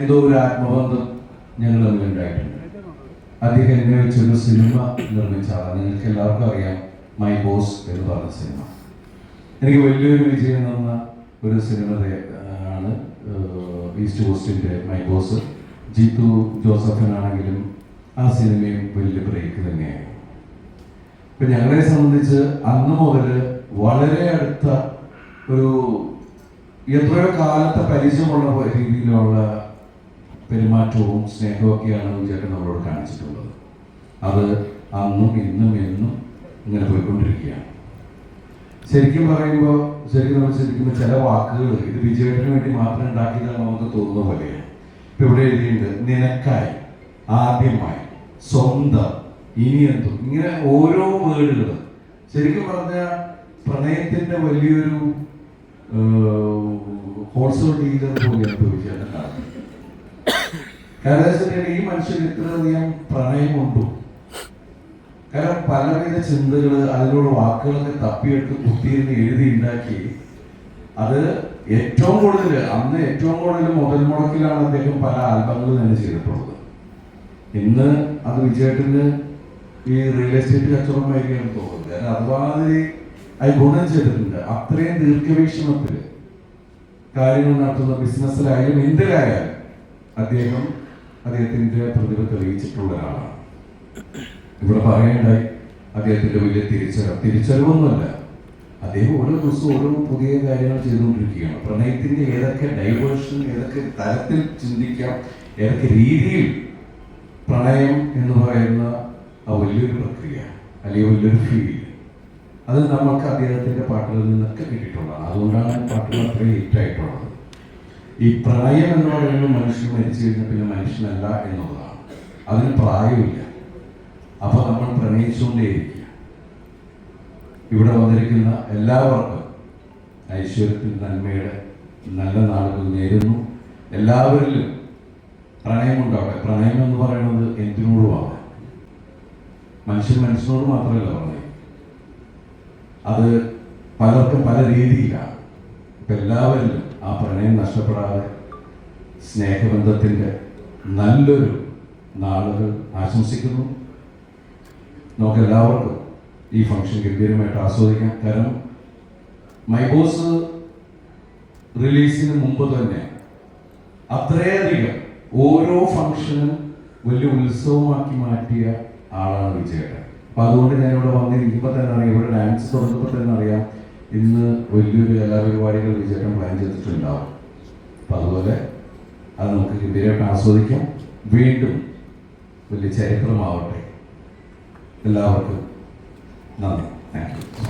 എന്തോ ഒരു ആത്മബന്ധം ഞങ്ങൾ തമ്മിൽ ഉണ്ടായിട്ടുണ്ട് അദ്ദേഹം എന്നെ വെച്ചൊരു സിനിമ നിർമ്മിച്ച നിങ്ങൾക്ക് എല്ലാവർക്കും അറിയാം മൈ ബോസ് എന്ന് പറഞ്ഞ സിനിമ. എനിക്ക് വലിയൊരു വിജയം തന്ന ഒരു സിനിമ ആണ് ഈസ്റ്റ് കോസ്റ്റിന്റെ മൈ ബോസ് ജീത്തു ജോസഫിനാണെങ്കിലും ആ സിനിമയും വലിയ ബ്രേക്ക് തന്നെയായിരുന്നു. ഇപ്പൊ ഞങ്ങളെ സംബന്ധിച്ച് അന്ന് മുതൽ വളരെ അടുത്ത ഒരു എത്രയോ കാലത്തെ പരിചയമുള്ള രീതിയിലുള്ള പെരുമാറ്റവും സ്നേഹവും ഒക്കെയാണ് വിജയേട്ടൻ നമ്മളോട് കാണിച്ചിട്ടുള്ളത്. അത് അന്നും ഇന്നും എന്നും ഇങ്ങനെ പോയിക്കൊണ്ടിരിക്കുകയാണ്. ശരിക്കും പറയുമ്പോൾ ശരിക്കും നമ്മൾ ശരിക്കുന്ന ചില വാക്കുകൾ ഇത് വിജയത്തിന് വേണ്ടി മാത്രം ഉണ്ടാക്കിയതാണ് നമുക്ക് തോന്നുന്ന പോലെയാണ്. ഇപ്പൊ ഇവിടെ എഴുതിയിട്ടുണ്ട് നിനക്കായി ആദ്യമായി സ്വന്തം ഇനി എന്തും. ഇങ്ങനെ ഓരോ വേർഡുകൾ ശരിക്കും പറഞ്ഞ പ്രണയത്തിന്റെ വലിയൊരു ഹോൾസെയിൽ ഡീലർ പോലെയാണ് വിജയേട്ടൻ കാണുന്നത്. കാരണം ഈ മനുഷ്യന് ഇത്രയധികം പ്രണയമുണ്ടോ? കാരണം പലവിധ ചിന്തകൾ അതിലുള്ള വാക്കുകളൊക്കെ തപ്പിയെടുത്ത് കുത്തിയിരുന്ന് എഴുതി ഉണ്ടാക്കി അത് ഏറ്റവും കൂടുതൽ അന്ന് ഏറ്റവും കൂടുതൽ മുതൽ മുടക്കിലാണ് അദ്ദേഹം പല ആൽബങ്ങളും തന്നെ ചെയ്തിട്ടുള്ളത്. ഇന്ന് അത് വിജയേട്ടന് ഈ റിയൽ എസ്റ്റേറ്റ് കച്ചവടമായിരിക്കും തോന്നുന്നത് കാരണം അതുമാതിരി അത് ഗുണം ചെയ്തിട്ടുണ്ട്. അത്രയും ദീർഘവീക്ഷണത്തിൽ കാര്യങ്ങൾ നടത്തുന്ന ബിസിനസ്സിലായാലും എന്തിലായാലും അദ്ദേഹം അദ്ദേഹത്തിന്റെ പ്രതിഭ തെളിയിച്ചിട്ടുള്ള ഒരാളാണ്. ഇവിടെ പറയേണ്ടായി അദ്ദേഹത്തിന്റെ വലിയ തിരിച്ചറിവ്. തിരിച്ചറിവൊന്നുമല്ല. അദ്ദേഹം ഓരോ ദിവസവും ഓരോ പുതിയ കാര്യങ്ങൾ ചെയ്തുകൊണ്ടിരിക്കുകയാണ്. പ്രണയത്തിന്റെ ഏതൊക്കെ ഡൈവേർഷൻ ഏതൊക്കെ തരത്തിൽ ചിന്തിക്കാം ഏതൊക്കെ രീതിയിൽ പ്രണയം എന്ന് പറയുന്ന ആ വലിയൊരു പ്രക്രിയ അല്ലെങ്കിൽ വലിയൊരു ഫീൽ അത് നമുക്ക് അദ്ദേഹത്തിന്റെ പാട്ടുകളിൽ നിന്നൊക്കെ കിട്ടിയിട്ടുള്ളതാണ്. അതുകൊണ്ടാണ് പാട്ടുകൾ അത്രയും ഹിറ്റ് ആയിട്ടുള്ളത്. ഈ പ്രായം എന്ന് പറയുന്നത് മനുഷ്യൻ മരിച്ചു കഴിഞ്ഞാൽ പിന്നെ മനുഷ്യനല്ല എന്നുള്ളതാണ്. അതിന് പ്രായമില്ല. അപ്പൊ നമ്മൾ പ്രണയിച്ചുകൊണ്ടേയിരിക്കുക. ഇവിടെ വന്നിരിക്കുന്ന എല്ലാവർക്കും ഐശ്വര്യത്തിൽ നന്മയുടെ നല്ല നാളുകൾ നേരുന്നു. എല്ലാവരിലും പ്രണയമുണ്ടാവട്ടെ പ്രണയം എന്ന് പറയുന്നത് എന്തിനോടുമാണ്? മനുഷ്യൻ മനുഷ്യനോട് മാത്രമല്ല പ്രണയം അത് പലർക്കും പല രീതിയിലാണ്. ഇപ്പം എല്ലാവരിലും ആ പ്രണയം നഷ്ടപ്പെടാതെ സ്നേഹബന്ധത്തിന്റെ നല്ലൊരു നാളുകൾ ആശംസിക്കുന്നു. നമുക്ക് എല്ലാവർക്കും ഈ ഫംഗ്ഷൻ ഗംഭീരമായിട്ട് ആസ്വദിക്കാം. കാരണം മൈബോസ് റിലീസിന് മുമ്പ് തന്നെ അത്രയധികം ഓരോ ഫംഗ്ഷനും വലിയ ഉത്സവമാക്കി മാറ്റിയ ആളാണ് വിജയേട്ടൻ. അപ്പൊ അതുകൊണ്ട് ഞാൻ ഇവിടെ വന്നിരിക്കുമ്പോൾ തന്നെ അറിയാം ഇവിടെ ഡാൻസ് തുടങ്ങുമ്പോൾ തന്നെ അറിയാം ഇന്ന് വലിയൊരു കലാപരിപാടികൾ വിജയം പ്ലാൻ ചെയ്തിട്ടുണ്ടാവും. അപ്പൊ അതുപോലെ അത് നമുക്ക് ഗംഭീരമായിട്ട് ആസ്വദിക്കാം. വീണ്ടും വലിയ ചരിത്രമാവട്ടെ. എല്ലാവർക്കും നന്ദി.